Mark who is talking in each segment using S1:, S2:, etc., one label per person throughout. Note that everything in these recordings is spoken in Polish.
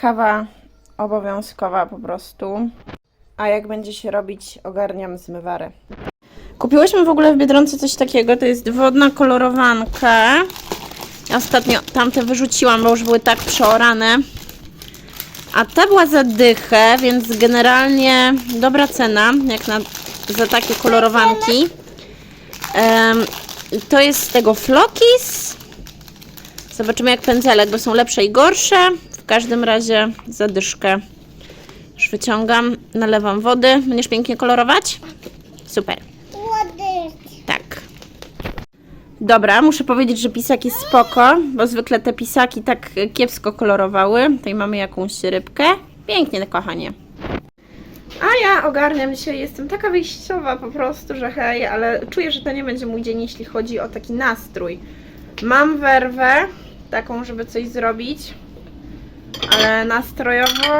S1: kawa obowiązkowa po prostu. A jak będzie się robić, ogarniam zmywarę. Kupiłyśmy w ogóle w Biedronce coś takiego, to jest wodna kolorowanka. Ja Ostatnio tamte wyrzuciłam, bo już były tak przeorane. A ta była za dychę, więc generalnie dobra cena, jak na, za takie kolorowanki. Em, to jest z tego Flokis. Zobaczymy jak pędzelek, bo są lepsze i gorsze. Każdym razie zadyszkę. Już wyciągam, nalewam wody. Będziesz pięknie kolorować? Super. Tak. Dobra, muszę powiedzieć, że pisak jest spoko, bo zwykle te pisaki tak kiepsko kolorowały. Tutaj mamy jakąś rybkę. Pięknie, kochanie. A ja ogarniam się, jestem taka wyjściowa po prostu, że hej, ale czuję, że to nie będzie mój dzień, jeśli chodzi o taki nastrój. Mam werwę, taką, żeby coś zrobić, ale nastrojowo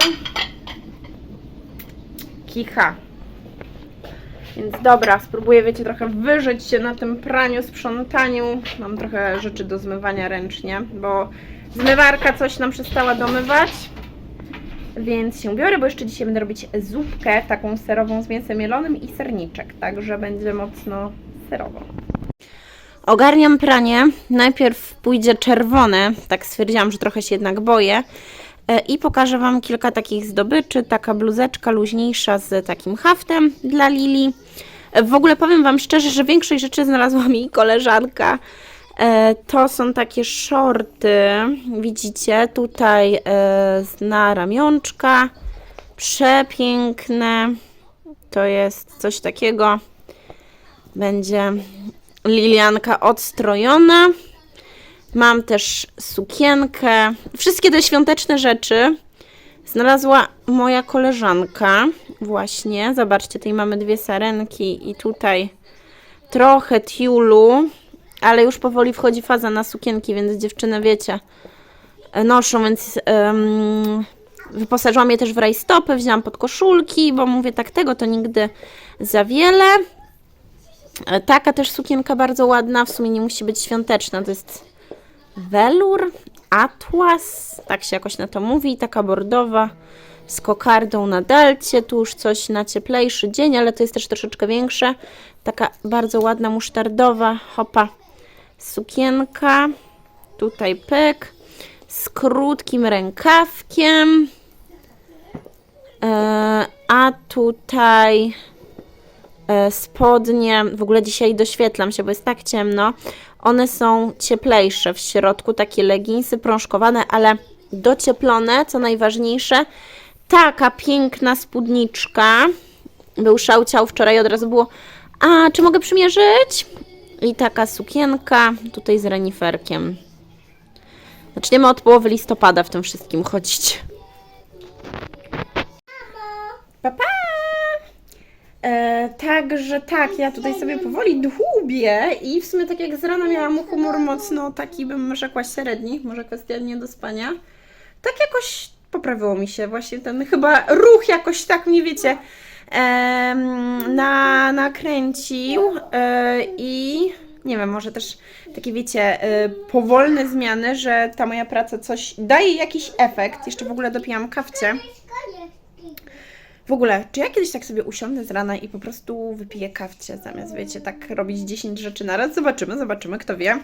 S1: kicha. Więc dobra, spróbuję, wiecie, trochę wyżyć się na tym praniu, sprzątaniu. Mam trochę rzeczy do zmywania ręcznie, bo zmywarka coś nam przestała domywać. Więc się biorę, bo jeszcze dzisiaj będę robić zupkę taką serową z mięsem mielonym i serniczek, także będzie mocno serowo. Ogarniam pranie. Najpierw pójdzie czerwone, tak stwierdziłam, że trochę się jednak boję. E, I pokażę Wam kilka takich zdobyczy. Taka bluzeczka luźniejsza z takim haftem dla Lili. E, W ogóle powiem Wam szczerze, że większość rzeczy znalazła mi koleżanka. E, To są takie shorty, widzicie, tutaj na ramionczka. Przepiękne. To jest coś takiego. Będzie Lilianka odstrojona. Mam też sukienkę. Wszystkie te świąteczne rzeczy znalazła moja koleżanka. Właśnie, zobaczcie, tutaj mamy dwie sarenki i tutaj trochę tiulu, ale już powoli wchodzi faza na sukienki, więc dziewczyny, wiecie, noszą, więc em, wyposażyłam je też w rajstopy, wzięłam pod koszulki, bo mówię tak, tego to nigdy za wiele. E, Taka też sukienka bardzo ładna, w sumie nie musi być świąteczna, to jest welur, atlas, tak się jakoś na to mówi, taka bordowa z kokardą na delcie, tu już coś na cieplejszy dzień, ale to jest też troszeczkę większe, taka bardzo ładna musztardowa, hopa, sukienka, tutaj pyk, z krótkim rękawkiem, e, a tutaj spodnie, w ogóle dzisiaj doświetlam się, bo jest tak ciemno, one są cieplejsze w środku, takie leginsy prążkowane, ale docieplone, co najważniejsze. Taka piękna spódniczka. Był szałciał wczoraj, od razu było, a czy mogę przymierzyć? I taka sukienka, tutaj z reniferkiem. Zaczniemy od połowy listopada w tym wszystkim chodzić. Pa, pa! E, także tak, ja tutaj sobie powoli dłubię i w sumie tak jak z rana miałam humor mocno taki, bym rzekła średni, może kwestia niedospania. Tak jakoś poprawiło mi się właśnie ten chyba ruch jakoś tak mnie wiecie em, na, nakręcił e, i nie wiem, może też takie wiecie e, powolne zmiany, że ta moja praca coś daje jakiś efekt. Jeszcze w ogóle dopijam kawcie. W ogóle, czy ja kiedyś tak sobie usiądę z rana i po prostu wypiję kawcie, zamiast, wiecie, tak robić 10 rzeczy na raz? Zobaczymy, zobaczymy, kto wie.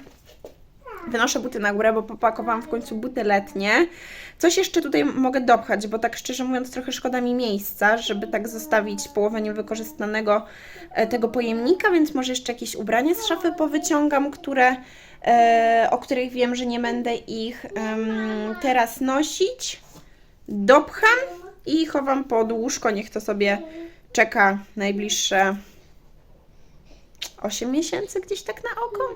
S1: Wynoszę buty na górę, bo popakowałam w końcu buty letnie. Coś jeszcze tutaj mogę dopchać, bo tak szczerze mówiąc trochę szkoda mi miejsca, żeby tak zostawić połowę niewykorzystanego e, tego pojemnika, więc może jeszcze jakieś ubrania z szafy powyciągam, które, e, o których wiem, że nie będę ich teraz nosić. Dopcham i chowam pod łóżko. Niech to sobie czeka najbliższe 8 miesięcy gdzieś tak na oko.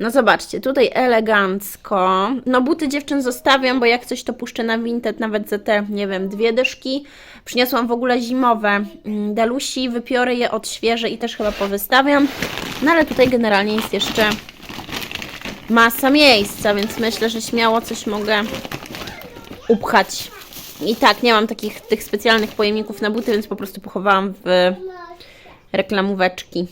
S1: No zobaczcie, tutaj elegancko. No buty dziewczyn zostawiam, bo jak coś to puszczę na Vinted nawet za te, nie wiem, dwie dyszki. Przyniosłam w ogóle zimowe mm, delusi, wypiorę je, odświeżę i też chyba powystawiam. No ale tutaj generalnie jest jeszcze masa miejsca, więc myślę, że śmiało coś mogę upchać. I tak, nie mam takich tych specjalnych pojemników na buty, więc po prostu pochowałam w reklamóweczki.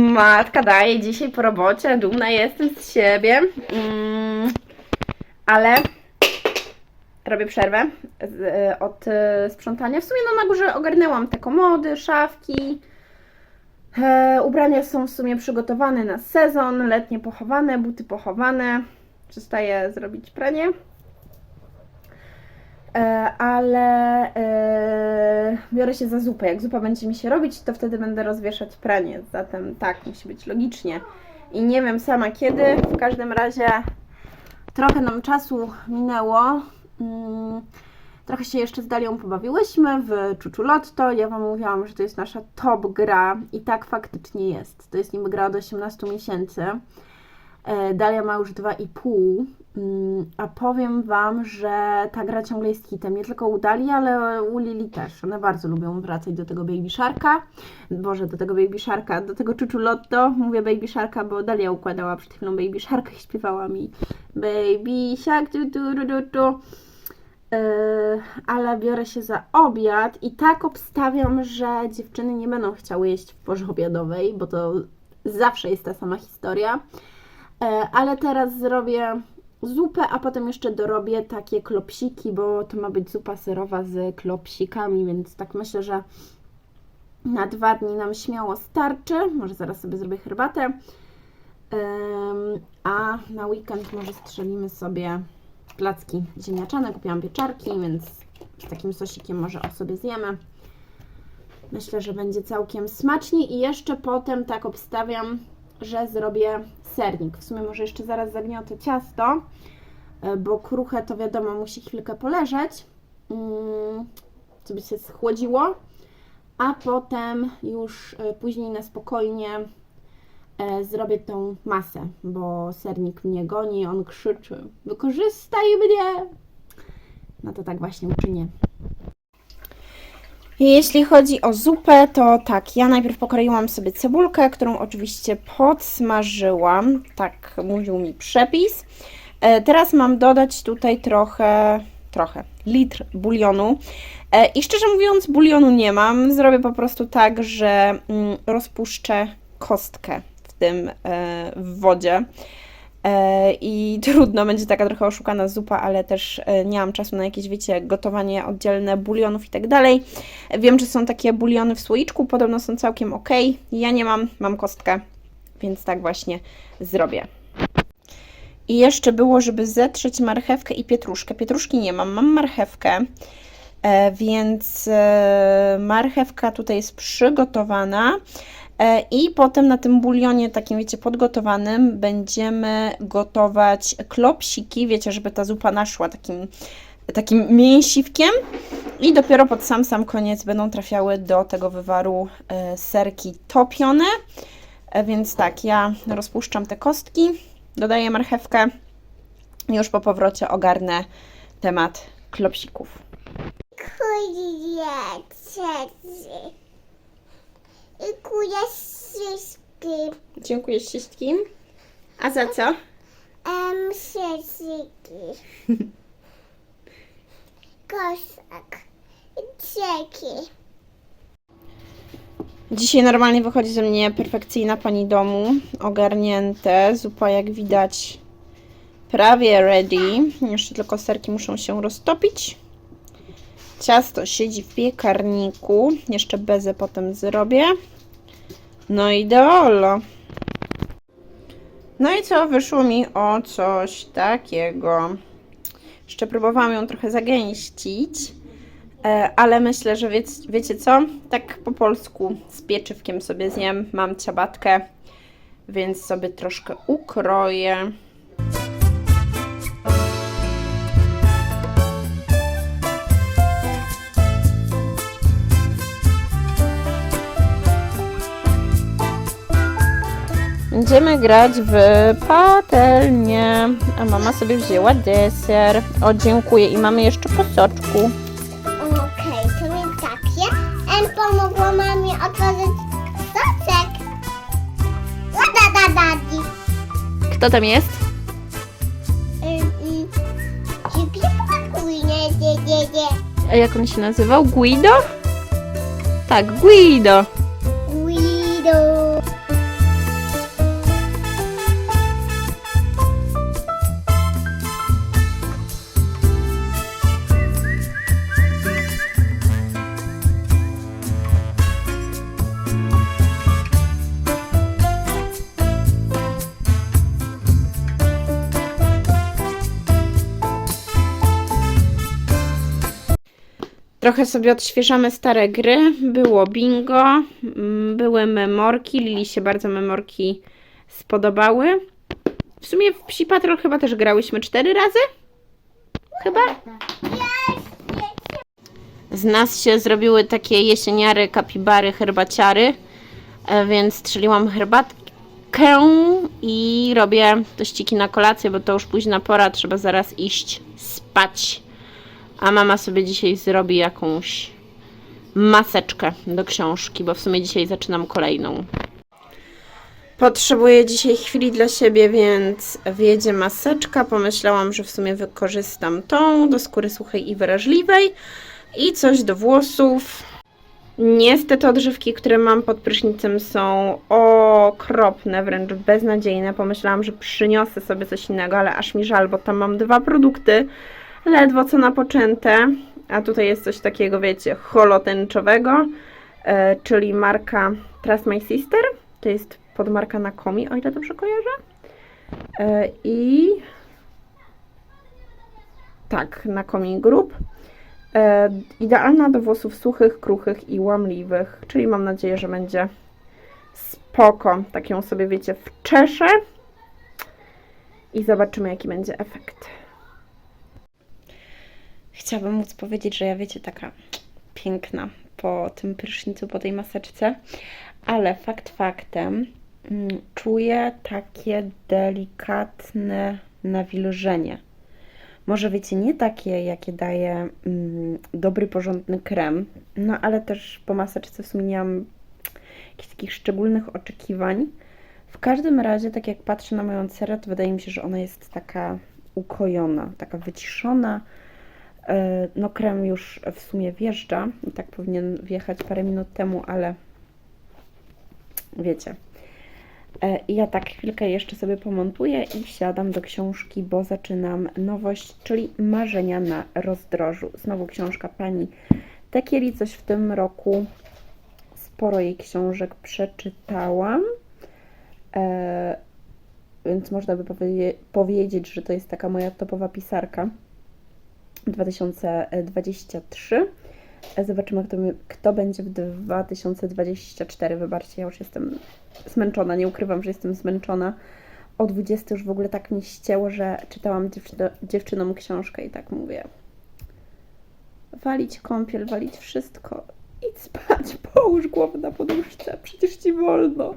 S1: Matka daje dzisiaj po robocie, dumna jestem z siebie. Mm, ale robię przerwę e, od e, sprzątania. W sumie no na górze ogarnęłam te komody, szafki. E, ubrania są w sumie przygotowane na sezon, letnie pochowane, buty pochowane. Przestaję zrobić pranie. E, ale e, biorę się za zupę. Jak zupa będzie mi się robić, to wtedy będę rozwieszać pranie. Zatem tak, musi być logicznie. I nie wiem sama kiedy. W każdym razie trochę nam czasu minęło. Mm, Trochę się jeszcze z Dalią pobawiłyśmy w Czuczulotto. Ja Wam mówiłam, że to jest nasza top gra i tak faktycznie jest. To jest niby gra od 18 miesięcy. E, Dalia ma już 2,5, mm, a powiem Wam, że ta gra ciągle jest hitem. Nie tylko u Dali, ale u Lili też. One bardzo lubią wracać do tego Baby Sharka. Boże, do tego Baby Sharka, do tego Czuczulotto. Mówię Baby Sharka, bo Dalia układała przed chwilą Baby Sharka i śpiewała mi Baby Shark, tu, tu, tu, tu, tu. Yy, ale biorę się za obiad i tak obstawiam, że dziewczyny nie będą chciały jeść w porze obiadowej, bo to zawsze jest ta sama historia. Yy, ale teraz zrobię zupę, a potem jeszcze dorobię takie klopsiki, bo to ma być zupa serowa z klopsikami, więc tak myślę, że na dwa dni nam śmiało starczy. Może zaraz sobie zrobię herbatę. A na weekend może strzelimy sobie placki ziemniaczane. Kupiłam pieczarki, więc z takim sosikiem może o sobie zjemy. Myślę, że będzie całkiem smacznie i jeszcze potem tak obstawiam, że zrobię sernik. W sumie może jeszcze zaraz zagniotę ciasto, e, bo kruche to wiadomo musi chwilkę poleżeć, mm, żeby się schłodziło, a potem już e, później na spokojnie e, zrobię tą masę, bo sernik mnie goni, on krzyczy wykorzystaj mnie! No to tak właśnie uczynię. Jeśli chodzi o zupę, to tak, ja najpierw pokroiłam sobie cebulkę, którą oczywiście podsmażyłam, tak mówił mi przepis. E, Teraz mam dodać tutaj trochę, trochę, litr bulionu. E, I szczerze mówiąc, bulionu nie mam. Zrobię po prostu tak, że mm, rozpuszczę kostkę w tym e, w wodzie. E, I trudno, będzie taka trochę oszukana zupa, ale też e, nie mam czasu na jakieś, wiecie, gotowanie oddzielne bulionów i tak dalej. Wiem, że są takie buliony w słoiczku, podobno są całkiem ok. Ja nie mam, mam kostkę, więc tak właśnie zrobię. I jeszcze było, żeby zetrzeć marchewkę i pietruszkę. Pietruszki nie mam, mam marchewkę, e, więc marchewka tutaj jest przygotowana. E, I potem na tym bulionie takim, wiecie, podgotowanym będziemy gotować klopsiki, wiecie, żeby ta zupa naszła takim, takim mięsiwkiem. I dopiero pod sam, sam koniec będą trafiały do tego wywaru e, serki topione. E, Więc tak, ja rozpuszczam te kostki, dodaję marchewkę już po powrocie ogarnę temat klopsików.
S2: Kuję cieci. I kuję wszystkim.
S1: Dziękuję wszystkim. A za co?
S2: Em, siedziki. Kosak. Cieki.
S1: Dzisiaj normalnie wychodzi ze mnie perfekcyjna pani domu. Ogarnięte. Zupa jak widać prawie ready. Jeszcze tylko serki muszą się roztopić. Ciasto siedzi w piekarniku. Jeszcze bezę potem zrobię. No i ideolo. No i co? Wyszło mi o coś takiego. Jeszcze próbowałam ją trochę zagęścić. E, ale myślę, że wiecie, wiecie co? Tak po polsku z pieczywkiem sobie zjem. Mam ciabatkę, więc sobie troszkę ukroję. Będziemy grać w patelnię. A mama sobie wzięła deser. O, dziękuję. I mamy jeszcze po soczku.
S2: Okej, to mi takie. Em pomogła mamie otworzyć soczek. Da da.
S1: Kto tam jest?
S2: Nie nie nie nie.
S1: A jak on się nazywał? Guido? Tak. Guido. Trochę sobie odświeżamy stare gry. Było bingo, mm, były memorki. Lili się bardzo memorki spodobały. W sumie w Psi Patrol chyba też grałyśmy cztery razy? Chyba? Z nas się zrobiły takie jesieniary, kapibary, herbaciary, e, więc strzeliłam herbatkę i robię tościki na kolację, bo to już późna pora, trzeba zaraz iść spać. A mama sobie dzisiaj zrobi jakąś maseczkę do książki, bo w sumie dzisiaj zaczynam kolejną. Potrzebuję dzisiaj chwili dla siebie, więc wjedzie maseczka. Pomyślałam, że w sumie wykorzystam tą do skóry suchej i wrażliwej i coś do włosów. Niestety odżywki, które mam pod prysznicem są okropne, wręcz beznadziejne. Pomyślałam, że przyniosę sobie coś innego, ale aż mi żal, bo tam mam dwa produkty, ledwo co napoczęte. A tutaj jest coś takiego, wiecie, holotęczowego, e, czyli marka Trust My Sister. To jest podmarka na Komi, o ile dobrze kojarzę. E, I tak, na Komi Group. E, idealna do włosów suchych, kruchych i łamliwych, czyli mam nadzieję, że będzie spoko. Tak ją sobie, wiecie, wczeszę i zobaczymy, jaki będzie efekt. Chciałabym móc powiedzieć, że ja, wiecie, taka piękna po tym prysznicu, po tej maseczce, ale fakt faktem mm, czuję takie delikatne nawilżenie. Może wiecie, nie takie, jakie daje mm, dobry, porządny krem, no ale też po maseczce w sumie nie mam jakichś takich szczególnych oczekiwań. W każdym razie, tak jak patrzę na moją cerę, to wydaje mi się, że ona jest taka ukojona, taka wyciszona. E, No krem już w sumie wjeżdża i tak powinien wjechać parę minut temu, ale wiecie. E, ja tak chwilkę jeszcze sobie pomontuję i wsiadam do książki, bo zaczynam nowość, czyli Marzenia na rozdrożu. Znowu książka pani Tekieli, coś w tym roku sporo jej książek przeczytałam. E, więc można by powie powiedzieć, że to jest taka moja topowa pisarka 2023. E, Zobaczymy, kto, kto będzie w 2024. Wybaczcie, ja już jestem zmęczona, nie ukrywam, że jestem zmęczona. O 20 już w ogóle tak mi ścięło, że czytałam dziewczyno, dziewczynom książkę i tak mówię. Walić kąpiel, walić wszystko. Idź spać, połóż głowę na poduszce, przecież ci wolno.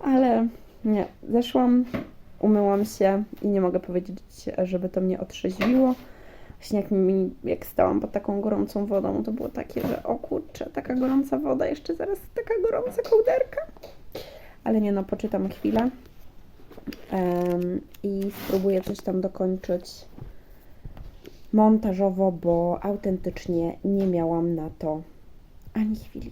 S1: Ale nie, zeszłam, umyłam się i nie mogę powiedzieć, żeby to mnie otrzeźwiło. Właśnie jak, mi, jak stałam pod taką gorącą wodą, to było takie, że o kurczę, taka gorąca woda, jeszcze zaraz taka gorąca kołderka. Ale nie no, poczytam chwilę em, i spróbuję coś tam dokończyć montażowo, bo autentycznie nie miałam na to ani chwili.